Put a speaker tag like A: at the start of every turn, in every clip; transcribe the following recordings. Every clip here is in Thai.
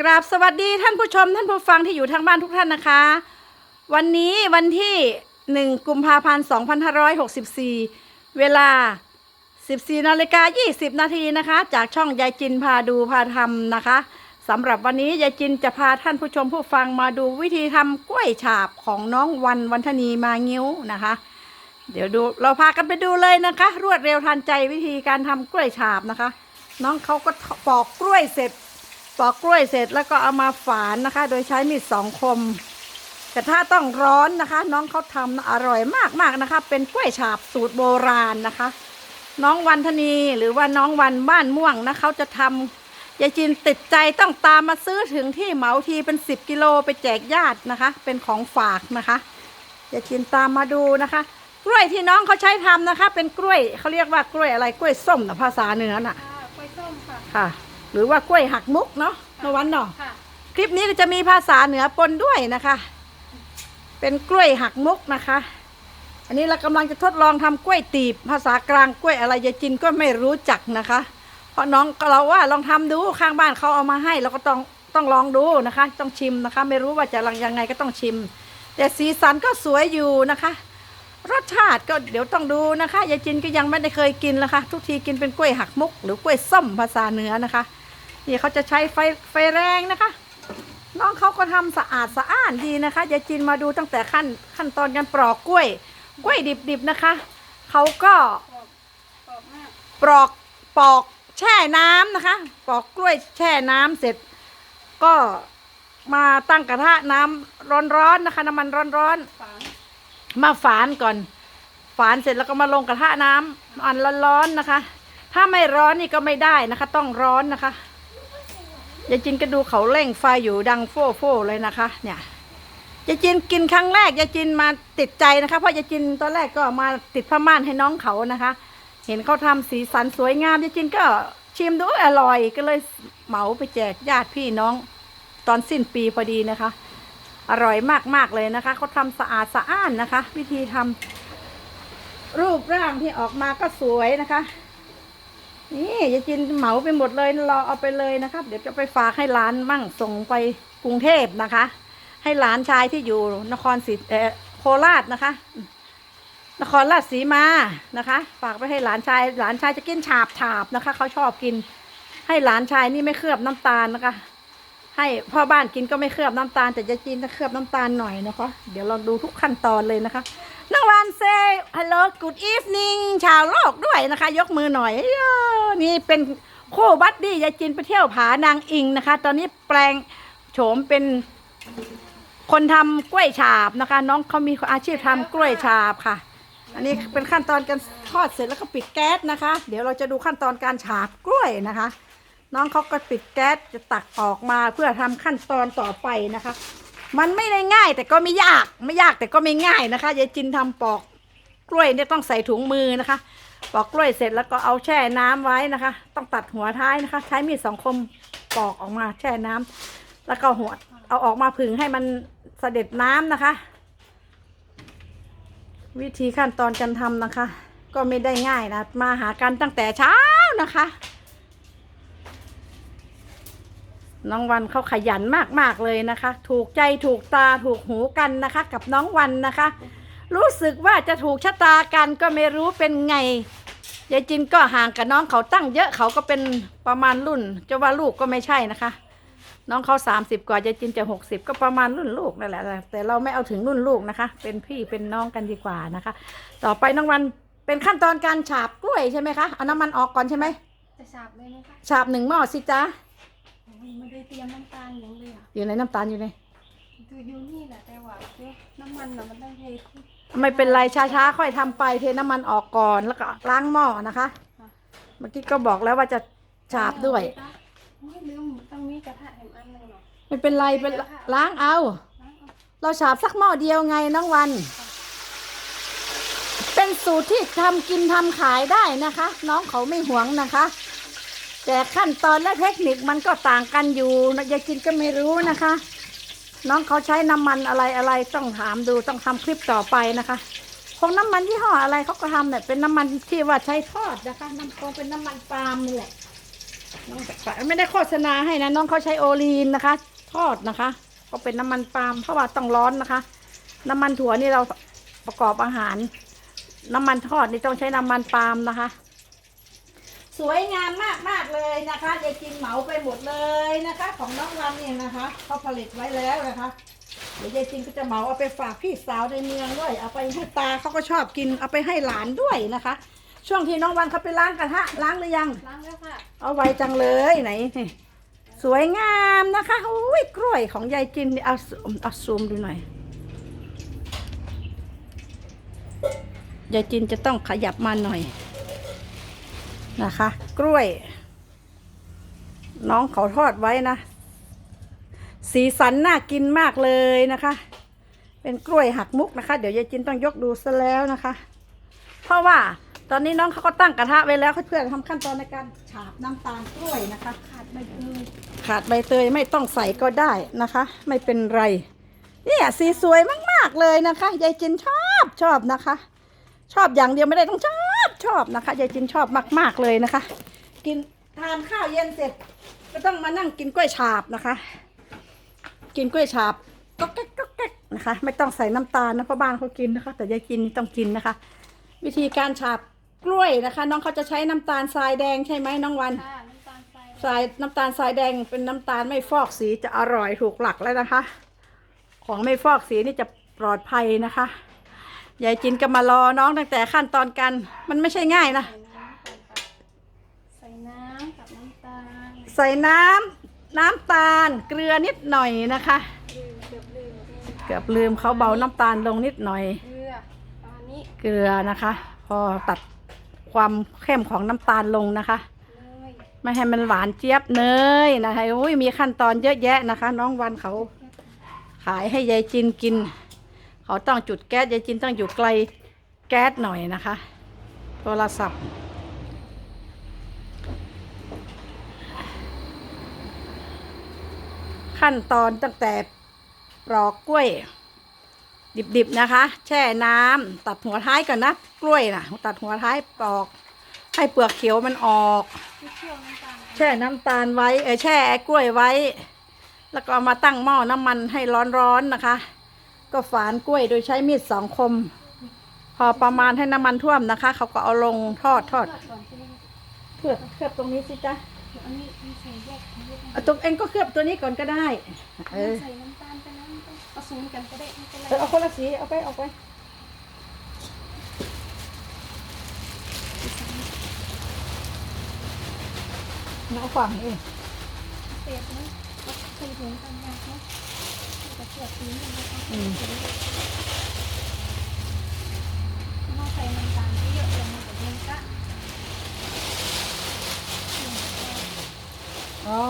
A: กราบสวัสดีท่านผู้ชมท่านผู้ฟังที่อยู่ทางบ้านทุกท่านนะคะ วันนี้วันที่ 1 กุมภาพันธ์ 2564 เวลา 14นาฬิกา20 นาทีนะคะ จากช่องยายจินพาดูพาทำนะคะสำหรับวันนี้ยายจินจะพาท่านผู้ชมผู้ฟังมาดูวิธีทำกล้วยฉาบของน้องวันวันธนีมางิ้วนะคะ เดี๋ยวดูเราพากันไปดูเลยนะคะ รวดเร็วทันใจวิธีการทำกล้วยฉาบนะคะ น้องเขาก็ปอกกล้วยเสร็จ ปอกกล้วยเสร็จแล้วก็เอามาฝานนะคะ โดยใช้มีดสองคม แต่ถ้าต้องร้อนนะคะ น้องเขาทำนะอร่อยมากๆนะคะ เป็นกล้วยฉาบสูตรโบราณนะคะ น้องวันธนีหรือว่าน้องวันบ้านม่วงนะเขาจะทำยายจินติดใจต้องตามมาซื้อถึงที่เหมาทีเป็น 10 กิโลไปแจกญาตินะคะ เป็นของฝากนะคะยายจินตามมาดูนะคะ กล้วยที่น้องเขาใช้ทำนะคะ เป็นกล้วยเขาเรียกว่ากล้วยอะไรกล้วยส้มนะภาษาเหนือน่ะ
B: ค่ะกล้วยส้มค่ะ
A: ค่ะ หรือว่ากล้วยหักมุกเนาะเมื่อวันเนาะ
B: ค่ะ
A: คลิปนี้ก็จะมีภาษาเหนือปนด้วยนะคะ เป็นกล้วยหักมุกนะคะ อันนี้เรากำลังจะทดลองทำกล้วยตีบ ภาษากลางกล้วยอะไรยายจินก็ไม่รู้จักนะคะ เพราะน้องก็เราว่าลองทำดูข้างบ้านเขาเอามาให้ เราก็ต้องต้องลองดูนะคะ ต้องชิมนะคะ ไม่รู้ว่าจะลังยังไงก็ต้องชิม แต่สีสันก็สวยอยู่นะคะ รสชาติก็เดี๋ยวต้องดูนะคะยายจินก็ยังไม่ได้เคยกินนะคะ ทุกทีกินเป็นกล้วยหักมุก หรือกล้วยส้มภาษาเหนือนะคะ นี่เขาจะใช้ไฟไฟแรงนะคะ น้องเขาก็ทำสะอาดสะอ้านดีนะคะยายจินมาดูตั้งแต่ขั้นขั้นตอนการปลอกกล้วย กล้วยดิบๆนะคะเขาก็
B: ปอกปอก
A: ปลอกปอกแช่น้ำนะคะ ปอกกล้วยแช่น้ำเสร็จ ก็มาตั้งกระทะน้ำร้อนๆนะคะ น้ำมันร้อนๆมาฝานก่อน ฝานเสร็จแล้วก็มาลงกระทะน้ำอันร้อนๆนะคะ ถ้าไม่ร้อนนี่ก็ไม่ได้นะคะ ต้องร้อนนะคะ ยายจินก็ดูเขาเร่งไฟอยู่ดังโฟ่โฟ่เลยนะคะ เนี่ยยายจินกินครั้งแรกยายจินมาติดใจนะคะเพราะยายจินตอนแรกก็มาติดผ้าม่านให้น้องเขานะคะ เห็นเขาทำสีสันสวยงามยายจินก็ชิมดูอร่อยก็เลยเหมาไปแจกญาติพี่น้องตอนสิ้นปีพอดีนะคะ อร่อยมากๆเลยนะคะเขาทำสะอาดสะอ้านนะคะ วิธีทำรูปร่างที่ออกมาก็สวยนะคะ นี่ยายจินเหมาไปหมดเลยรอเอาไปเลยนะครับ เดี๋ยวจะไปฝากให้ร้านมั่งส่งไปกรุงเทพนะคะ ให้หลานชายที่อยู่นครศรีเอ่อโคราชนะคะ นครราชสีมานะคะ ฝากไปให้หลานชาย หลานชายจะกินฉาบฉาบนะคะเขาชอบกิน ให้หลานชายนี่ไม่เคลือบน้ำตาลนะคะ ให้พ่อบ้านกินก็ไม่เคลือบน้ำตาล แต่จะกินจะเคลือบน้ำตาลหน่อยนะคะ เดี๋ยวเราดูทุกขั้นตอนเลยนะคะ นักวันเซ hello good evening ชาวโลกด้วยนะคะ ยกมือหน่อยเอ้อนี่เป็นโคบัดดี้ยายจินไปเที่ยวผานางอิงนะคะ ตอนนี้แปลงโฉมเป็นคนทำกล้วยฉาบนะคะ น้องเขามีอาชีพทำกล้วยฉาบค่ะ อันนี้เป็นขั้นตอนการทอดเสร็จแล้วก็ปิดแก๊สนะคะ เดี๋ยวเราจะดูขั้นตอนการฉาบกล้วยนะคะ น้องเขาก็ปิดแก๊สจะตักออกมาเพื่อทำขั้นตอนต่อไปนะคะ มันไม่ได้ง่ายแต่ก็ไม่ยากไม่ยากแต่ก็ไม่ง่ายนะคะยายจินทำปอกกล้วยเนี่ยต้องใส่ถุงมือนะคะ ปอกกล้วยเสร็จแล้วก็เอาแช่น้ำไว้นะคะ ต้องตัดหัวท้ายนะคะ ใช้มีดสองคมปอกออกมาแช่น้ำแล้วก็หัวเอาออกมาผึ่งให้มันเสด็จน้ำนะคะ วิธีขั้นตอนการทำนะคะ ก็ไม่ได้ง่ายนะมาหากันตั้งแต่เช้านะคะ น้องวันเขาขยันมากๆเลยนะคะ ถูกใจถูกตาถูกหูกันนะคะ กับน้องวันนะคะ รู้สึกว่าจะถูกชะตากันก็ไม่รู้เป็นไงยายจินก็ห่างกับน้องเขาตั้งเยอะเขาก็เป็นประมาณรุ่นจะว่าลูกก็ไม่ใช่นะคะ น้องเขาสามสิบกว่ายายจินจะหกสิบก็ประมาณรุ่นลูกนั่นแหละ แต่เราไม่เอาถึงรุ่นลูกนะคะ เป็นพี่เป็นน้องกันดีกว่านะคะ ต่อไปน้องวันเป็นขั้นตอนการฉาบกล้วยใช่ไหมคะเอาน้ำมันออกก่อนใช่ไหม
B: จะฉาบเลยไหมคะ
A: ฉาบหนึ่งหม้อสิจ๊ะ
B: โอ้ย ไม่ได้เตรียมน้ำตาลอย่างเลยอะ
A: อยู่ในน้ำตาลอยู่ใน
B: ดูอยู่นี่แหละแต่ว่าเดี๋ยวน้ำมันน่ะมันต้องเทที่
A: ไม่เป็นไรช้าๆค่อยทำไปเทน้ำมันออกก่อนแล้วก็ล้างหม้อนะคะ เมื่อกี้ก็บอกแล้วว่าจะฉาบด้วย
B: โอ้ยลืมต้องมีกระทะแหมอันหนึงเนาะ
A: ไม่เป็นไรเป็นล้างเอา
B: ล้างเอา
A: เราฉาบสักหม้อเดียวไงน้องวัน เป็นสูตรที่ทำกินทำขายได้นะคะ น้องเขาไม่หวงนะคะ แต่ขั้นตอนและเทคนิคมันก็ต่างกันอยู่ยายกินก็ไม่รู้นะคะ น้องเขาใช้น้ำมันอะไรอะไรต้องถามดูต้องทำคลิปต่อไปนะคะคงน้ำมันยี่ห้ออะไรเขาก็ทำเนี่ยเป็นน้ำมันที่ว่าใช้ทอดนะคะ น้ำคงเป็นน้ำมันปาล์มนี่แหละน้องไม่ได้โฆษณาให้นะน้องเขาใช้โอลีนนะคะ ทอดนะคะก็เป็นน้ำมันปาล์มเพราะว่าต้องร้อนนะคะ น้ำมันถั่วนี่เราประกอบอาหาร น้ำมันทอดนี่ต้องใช้น้ำมันปาล์มนะคะ สวยงามมากมากๆเลยนะคะยายจินเหมาไปหมดเลยนะคะ ของน้องวันเนี่ยนะคะเขาผลิตไว้แล้วนะคะเดี๋ยวยายจินก็จะเหมาเอาไปฝากพี่สาวในเมืองด้วย เอาไปให้ตาเขาก็ชอบกินเอาไปให้หลานด้วยนะคะ ช่วงที่น้องวันเขาไปล้างกระทะล้างหรือยัง
B: ล้างแล้วค่ะ
A: เอาไว้จังเลยไหนนี่สวยงามนะคะอุ้ยกล้วยของยายจินนี่เอาซูมเอาซูมดูหน่อยยายจินจะต้องขยับมาหน่อย นะคะ กล้วย น้องเขาทอดไว้นะ สีสันน่ากินมากเลยนะคะ เป็นกล้วยหักมุกนะคะ เดี๋ยวยายจินต้องยกดูซะแล้วนะคะ เพราะว่าตอนนี้น้องเขาก็ตั้งกระทะไว้แล้วเพื่อทำขั้นตอนในการฉาบน้ำตาลกล้วยนะคะ
B: ขาดใบเตย
A: ขาดใบเตยไม่ต้องใส่ก็ได้นะคะ ไม่เป็นไรเนี่ยสีสวยมากๆเลยนะคะยายจินชอบชอบนะคะ ชอบอย่างเดียวไม่ได้ต้องชอบ ชอบนะคะยายจินชอบมาก ๆเลยนะคะ กินทานข้าวเย็นเสร็จ ก็ต้องมานั่งกินกล้วยฉาบนะคะ กินกล้วยฉาบก็แก๊กก็แก๊กนะคะ ไม่ต้องใส่น้ำตาลนะเพราะบ้านเขากินนะคะ แต่ยายกินนี่ต้องกินนะคะ วิธีการฉาบกล้วยนะคะ น้องเขาจะใช้น้ำตาลทรายแดงใช่ไหมน้องวัน
B: ค่ะน้ำตาลทราย
A: ทรายน้ำตาลทรายแดงเป็นน้ำตาลไม่ฟอกสีจะอร่อยถูกหลักแล้วนะคะ ของไม่ฟอกสีนี่จะปลอดภัยนะคะ ยายจินก็มารอน้องตั้งแต่ขั้นตอนกัน มันไม่ใช่ง่ายนะ
B: ใส่น้ำกับน้ำตาล
A: ใส่น้ำน้ำตาลเกลือนิดหน่อยนะคะ
B: ลืมเกือบลืม
A: เกือบลืมเขาเบาน้ำตาลลงนิดหน่อย
B: เกลือประมาณนี้
A: เกลือนะคะ พอตัดความเข้มของน้ำตาลลงนะคะ
B: เลย
A: ไม่ให้มันหวานเจี๊ยบเนยนะคะโอ้ยมีขั้นตอนเยอะแยะนะคะ น้องวันเขาขายให้ยายจินกิน เขาต้องจุดแก๊สยายจินต้องอยู่ไกลแก๊สหน่อยนะคะ โทรศัพท์ ขั้นตอนตั้งแต่ปลอกกล้วย ดิบๆนะคะ แช่น้ำตัดหัวท้ายก่อนนะ กล้วยนะตัดหัวท้ายปลอก ให้เปลือกเขียวมันออก
B: ไม่น้ำตาล
A: แช่น้ำตาลไว้เออแช่กล้วยไว้ แล้วก็มาตั้งหม้อน้ำมันให้ร้อนๆนะคะ ก็ฝานกล้วยโดยใช้มีดสองคม พอประมาณให้น้ำมันท่วมนะคะ เขาก็เอาลงทอดทอด
B: เลือกก่อนใช่ไหมคะ
A: เคลือบเคลือบตรงนี้สิจ๊ะ
B: เดี๋ยวอันนี้มีใส่แยกแยก
A: เอาตรงเองก็เคลือบตัวนี้ก่อนก็ได้ เออ
B: ใส่น้ำตาลไปน้ำผสมกันก็ได้ไม่เป็นไร
A: เออเอาคนละสีเอาไปเอาไปน้าฝั่งเอง
B: เศษนะใส่ถุงกันยากเนาะ
A: อืม
B: อ๋
A: อ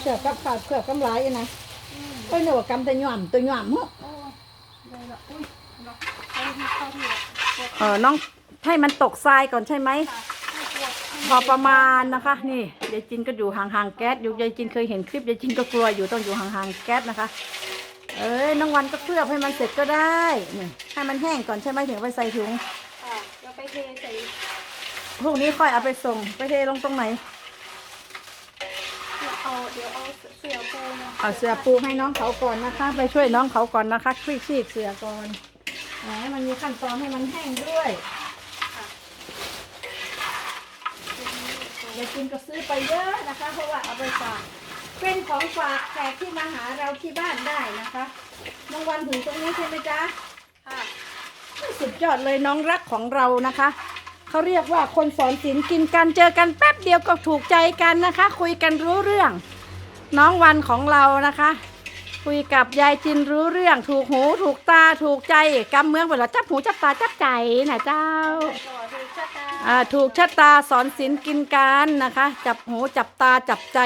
A: เสือกกับขาดเสือกกำไรนะ
B: อืม
A: ก็เหนือกำแต่หย่อมตัวหย่อมเนาะ
B: โอ้เลยละอุ้ยเนาะเอาที่เข้าที่ละ
A: เออน้องให้มันตกทรายก่อนใช่ไหมพอประมาณนะคะ นี่ยายจินก็อยู่ห่างๆแก๊สอยู่ยายจินเคยเห็นคลิปยายจินก็กลัวอยู่ต้องอยู่ห่างๆแก๊สนะคะ เอ้ยน้องวันก็เคลือบให้มันเสร็จก็ได้นี่ให้มันแห้งก่อนใช่ไหมถึงเอาไปใส่ถุง
B: ค่ะเราไปเทใส่
A: พรุ่งนี้ค่อยเอาไปส่งไปเทลงตรงไหน
B: เดี๋ยวเอาเดี๋ยวเอาเสือปูนะ
A: เอาเสือปูให้น้องเขาก่อนนะคะ ไปช่วยน้องเขาก่อนนะคะคลี่ซีกเสือก่อนแหมมันมีขั้นตอนให้มันแห้งด้วยยายจินก็ซื้อไปเยอะนะคะ เพราะว่าเอาไปฝาก เป็นของฝากแขกที่มาหาเราที่บ้านได้นะคะน้องวันถึงตรงนี้ใช่ไหมจ๊ะ
B: ค่ะ
A: สุดยอดเลยน้องรักของเรานะคะเขาเรียกว่าคนสอนศิลป์กินกันเจอกันแป๊บเดียวก็ถูกใจกันนะคะ คุยกันรู้เรื่อง น้องวันของเรานะคะ คุยกับยายจินรู้เรื่อง ถูกหูถูกตาถูกใจกำเมืองเวลาจับหูจับตาจับใจนะเจ้า
B: ต่อดูชะตา
A: อ่าถูกชะตาสอนศิลป์กินกันนะคะ จับหูจับตาจับใจ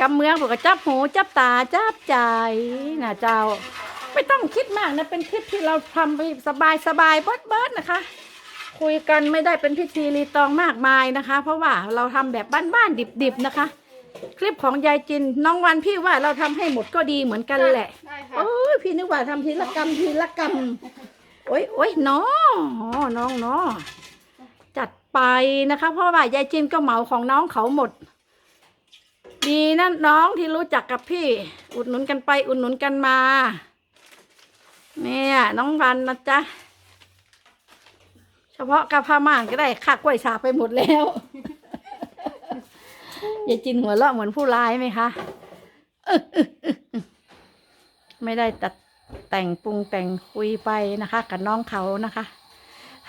A: กำเมืองบอกว่าจับหูจับตาจับใจนะเจ้า ไม่ต้องคิดมากนะเป็นคลิปที่เราทำไปสบายสบายๆเบิดๆนะคะ คุยกันไม่ได้เป็นพิธีรีตองมากมายนะคะ เพราะว่าเราทำแบบบ้านๆดิบๆนะคะ คลิปของยายจินน้องวันพี่ว่าเราทำให้หมดก็ดีเหมือนกันแหละ
B: ได้ค่ะ
A: โอ้ยพี่นึกว่าทำทีละกรรมทีละกรรมโอ้ยโอ้ยน้องอ๋อน้องเนาะจัดไปนะคะ เพราะว่ายายจินก็เหมาของน้องเขาหมด ดีนะน้องที่รู้จักกับพี่ อุดหนุนกันไป อุดหนุนกันมา เนี่ย น้องวันนะจ๊ะ เฉพาะกระพาม่านก็ได้ค่ากล้วยฉาบไปหมดแล้วอย่าจินหัวเราะเหมือนผู้ร้ายไหมคะ ไม่ได้ตัดแต่งปรุงแต่งคุยไปนะคะ กับน้องเขานะคะ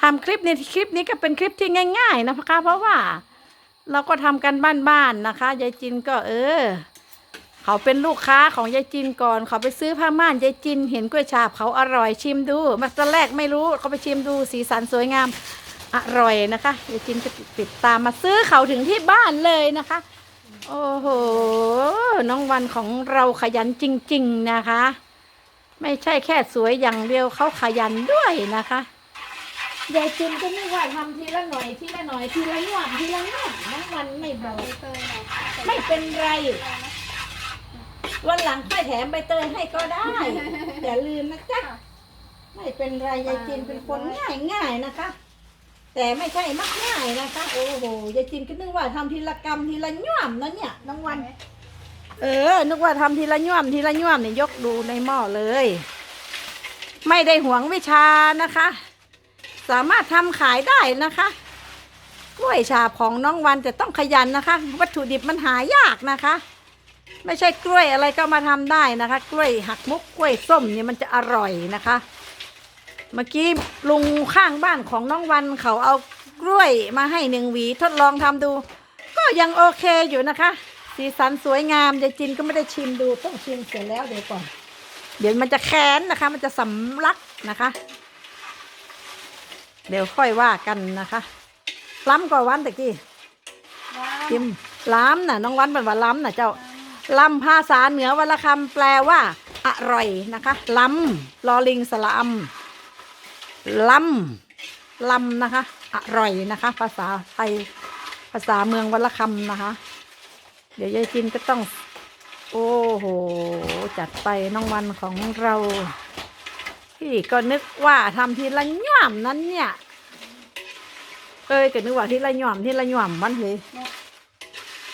A: ทำคลิปในคลิปนี้ก็เป็นคลิปที่ง่าย ๆ นะคะเพราะว่า เราก็ทำกันบ้านๆนะคะยายจินก็เออ เขาเป็นลูกค้าของยายจินก่อน เขาไปซื้อผ้าม่านยายจิน เห็นกล้วยฉาบเขาอร่อยชิมดูมาตอนแรกไม่รู้เขาไปชิมดูสีสันสวยงามอร่อยนะคะยายจินก็ติดตามมาซื้อเขาถึงที่บ้านเลยนะคะ โอ้โหน้องวันของเราขยันจริง ๆนะคะ ไม่ใช่แค่สวยอย่างเดียวเขาขยันด้วยนะคะ ยายจินก็ไม่ว่าทำทีละหน่อยทีละหน่อยทีละหน่อยทีละหน่อยน้องวันไม่เบา
B: ใบเตย
A: ไม่เป็นไรวันหลังค่อยแถมใบเตยให้ก็ได้อย่าลืมนะจ๊ะไม่เป็นไรยายจินเป็นคนง่ายง่ายนะคะ แต่ไม่ใช่มักง่ายนะคะ โอ้โหยายจินก็นึกว่าทำทีละกรรมทีละย่อมนะเนี่ยน้องวัน เออ นึกว่าทำทีละย่อมทีละย่อมเนี่ยยกดูในหม้อเลย ไม่ได้หวงวิชานะคะ สามารถทำขายได้นะคะ กล้วยฉาบของน้องวันจะต้องขยันนะคะ วัตถุดิบมันหายากนะคะ ไม่ใช่กล้วยอะไรก็มาทำได้นะคะ กล้วยหักมุกกล้วยส้มเนี่ยมันจะอร่อยนะคะ เมื่อกี้ลุงข้างบ้านของน้องวันเขาเอากล้วยมาให้หนึ่งหวีทดลองทำดู ก็ยังโอเคอยู่นะคะ สีสันสวยงามยายจินก็ไม่ได้ชิมดูต้องชิมเสร็จแล้วเดี๋ยวก่อนเดี๋ยวมันจะแค้นนะคะ มันจะสำลักนะคะ เดี๋ยวค่อยว่ากันนะคะล้ำกว่าวันตะกี้
B: ว้าว
A: ชิมล้ำน่ะน้องวันเป็นว่าล้ำน่ะเจ้าล้ำภาษาเหนือวรรณคำแปลว่าอร่อยนะคะล้ำลอลิงสละอำล้ำลำนะคะอร่อยนะคะ ภาษาไทยภาษาเมืองวรรณคำนะคะ เดี๋ยวยายจินก็ต้อง โอ้โห จัดไปน้องวันของเรา พี่ก็นึกว่าทำทีละย่อมนั้นเนี่ยเอ้ยก็นึกว่าทีละย่อมทีละย่อมมันเลย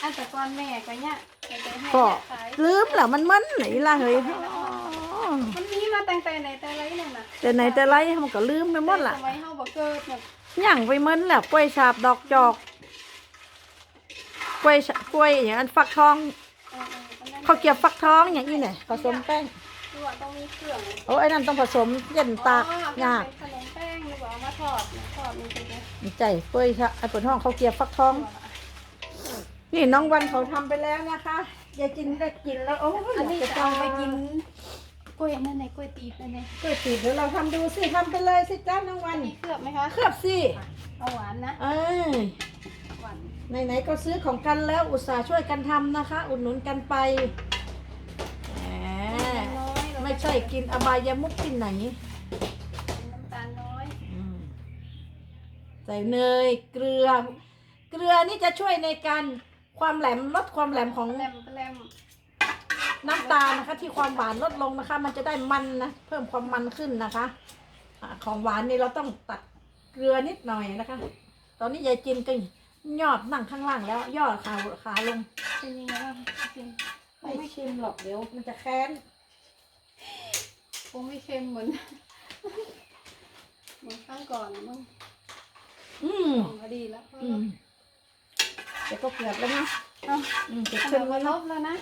B: อันแต่ก่อนแม่ก็เนี่ยใบเตยให้
A: ก็
B: ขาย
A: ลืมแล้วมันมันไหนล่ะเฮ้ยอ๋อ
B: มันมีมาตั้งแต่ไหนแต่ไรเนี่ยนะ
A: แต่ไหนแต่ไรมันก็ลืมไปหมดละ
B: สมัยเฮาบ่เกิดแบบ
A: ย่างไปมันแล้วกล้วยฉาบดอกจอกกล้วยฉากล้วยอย่างนั้นฟักทอง
B: เออๆอันนั้น
A: ข้าวเกรียบฟักทองอย่างนี้เนี่ยผสมแป้ง
B: คือว่าต้องมีเครื่อง
A: โอ้ไอ้นั่นต้องผสมเย็นตาก
B: อ๋อยา
A: ก
B: เป็นขนมแป้งหรือว่าเอามาทอดเนี่ยทอดมันเป็นไง
A: มีใจกล้วยฉาไอ้ปวดห้องข้าวเกรียบฟักทอง นี่น้องวันเขาทำไปแล้วนะคะยายจินได้กินแล้วโอ้ย
B: อันนี้
A: ยา
B: จะ
A: จ
B: เอาไปกินกล้วยนั่นไหนกล้วยตีบนั่นไหน
A: กล้วยติดเดี๋ยวเราทำดูสิทำไปเลยสิจ้าน้องวัน
B: มีเคลือบไหมคะ
A: เคลือบสิ
B: เอาหวานนะ
A: เอ้ย
B: หวาน
A: ไหนๆก็ซื้อของกันแล้วอุตส่าห์ช่วยกันทำนะคะ อุดหนุนกันไปแหม
B: น้อยเรา
A: ไม่ ใช่กินอบายมุกที่ไหน
B: น้ำตาลน้อย
A: อืมใส่เนยเกลือ เกลือนี่จะช่วยในการความแหลมลดความแหลมของ
B: แลมแลม
A: น้ำตาลนะคะ ที่ความหวานลดลงนะคะ มันจะได้มันนะเพิ่มความมันขึ้นนะคะอ่าของหวานนี่เราต้องตัดเกลือนิดหน่อยนะคะ ตอนนี้ยายจินก็ยอดนั่งข้างล่างแล้วย่อขาขาลง
B: เป็นยังไงบ้างจริง
A: ไม่ชิมหรอกเดี๋ยวมันจะแค้น
B: คงไม่เค็มเหมือนเหมือนข้างก่อนมั้ง
A: อืม
B: พอดีแล้ว
A: อืมเดี๋ยวก็เกือบแล้วนะ
B: เอ้า
A: อืมเก็บ
B: ข
A: เชิ
B: น
A: ง
B: ม
A: ไว้
B: ล
A: นะ
B: บแล้วนะ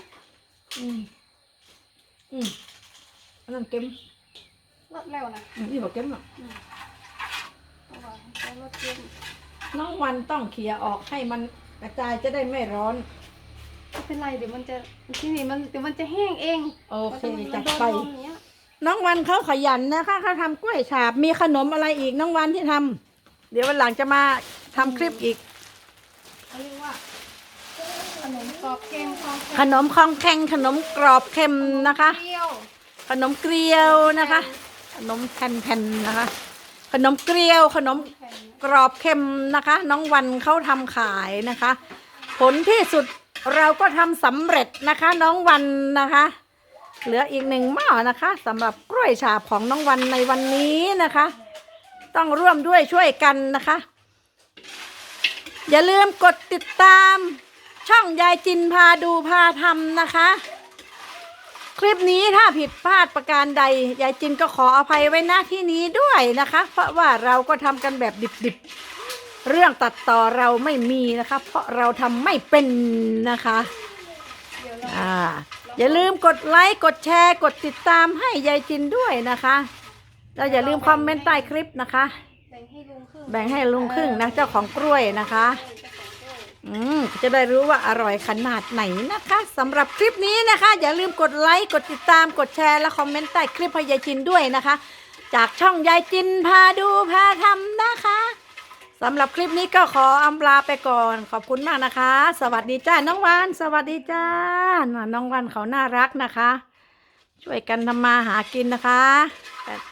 A: อืมอืมอันนั้นเก็ม
B: ลดแล้วนะ
A: อืมนี่บอกเก็มหรอก
B: เอาหวานแล้วลดเค็ม
A: น้องวันต้องเขี่ยออกให้มันกระจายจะได้ไม่ร้อน
B: ไม่เป็นไรเดี๋ยวมันจะที่นี่มันเดี๋ยวมันจะแห้งเอง
A: โอเค
B: มัน
A: จั
B: ต้
A: ด
B: อง
A: ไป
B: มันโดนลมอย่างเงี้ย
A: น้องวันเขาขยันนะคะเขาทำกล้วยฉาบ มีขนมอะไรอีกน้องวันที่ทำเดี๋ยววันหลังจะมาทำคลิปอีก
B: เขาเรียกว่าขนมกรอบเค็มของ
A: ขนมคองแข็งขนมกรอบเค็มนะคะ
B: เปรี้ยว
A: ขนมเกลียวนะคะ ขนมแผ่นๆนะคะ ขนมเกลียวขนม
B: แข็ง
A: กรอบเค็มนะคะ น้องวันเขาทำขายนะคะ ผลที่สุด เราก็ทำสำเร็จนะคะ น้องวันนะคะ เหลืออีกหนึ่งหม้อนะคะสำหรับกล้วยฉาบของน้องวันในวันนี้นะคะ ต้องร่วมด้วยช่วยกันนะคะ อย่าลืมกดติดตาม ช่องยายจินพาดูพาทำนะคะ คลิปนี้ถ้าผิดพลาดประการใดยายจินก็ขออภัยไว้หน้าที่นี้ด้วยนะคะ เพราะว่าเราก็ทำกันแบบดิบๆ เรื่องตัดต่อเราไม่มีนะคะ เพราะเราทำไม่เป็นนะคะอ่าอย่าลืมกดไลค์กดแชร์กดติดตามให้ยายจินด้วยนะคะแล้วอย่าลืมคอมเมนต์ใต้คลิปนะคะ
B: แบ่งให้ลุงครึ่ง
A: แบ่งให้ลุงครึ่งนะเจ้าของกล้วยนะคะ อืมจะได้รู้ว่าอร่อยขนาดไหนนะคะสำหรับคลิปนี้นะคะ อย่าลืมกดไลค์กดติดตามกดแชร์และคอมเมนต์ใต้คลิปให้ยายจินด้วยนะคะ จากช่องยายจินพาดูพาทำนะคะ สำหรับคลิปนี้ก็ขออำลาไปก่อน ขอบคุณมากนะคะ สวัสดีจ้าน้องวัน สวัสดีจ้าน้องวันเขาน่ารักนะคะ ช่วยกันทำมาหากินนะคะ